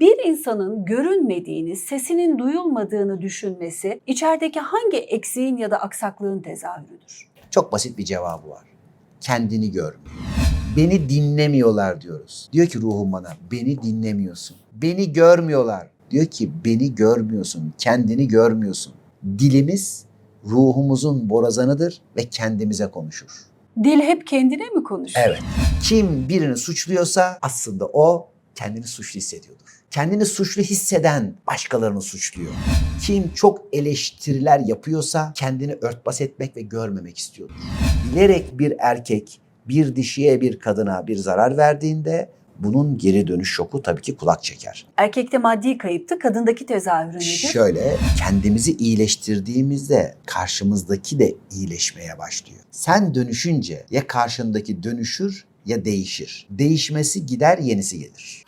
Bir insanın görünmediğini, sesinin duyulmadığını düşünmesi içerideki hangi eksiğin ya da aksaklığın tezahürüdür? Çok basit bir cevabı var. Kendini görmüyor. Beni dinlemiyorlar diyoruz. Diyor ki ruhum bana beni dinlemiyorsun. Beni görmüyorlar. Diyor ki beni görmüyorsun, kendini görmüyorsun. Dilimiz ruhumuzun borazanıdır ve kendimize konuşur. Dil hep kendine mi konuşur? Evet. Kim birini suçluyorsa aslında o kendini suçlu hissediyordur. Kendini suçlu hisseden başkalarını suçluyor. Kim çok eleştiriler yapıyorsa kendini örtbas etmek ve görmemek istiyordur. Bilerek bir erkek bir dişiye bir kadına bir zarar verdiğinde bunun geri dönüş şoku tabii ki kulak çeker. Erkekte maddi kayıptı, kadındaki tezahürü nedir? Şöyle kendimizi iyileştirdiğimizde karşımızdaki de iyileşmeye başlıyor. Sen dönüşünce ya karşındaki dönüşür ya değişir. Değişmesi gider yenisi gelir.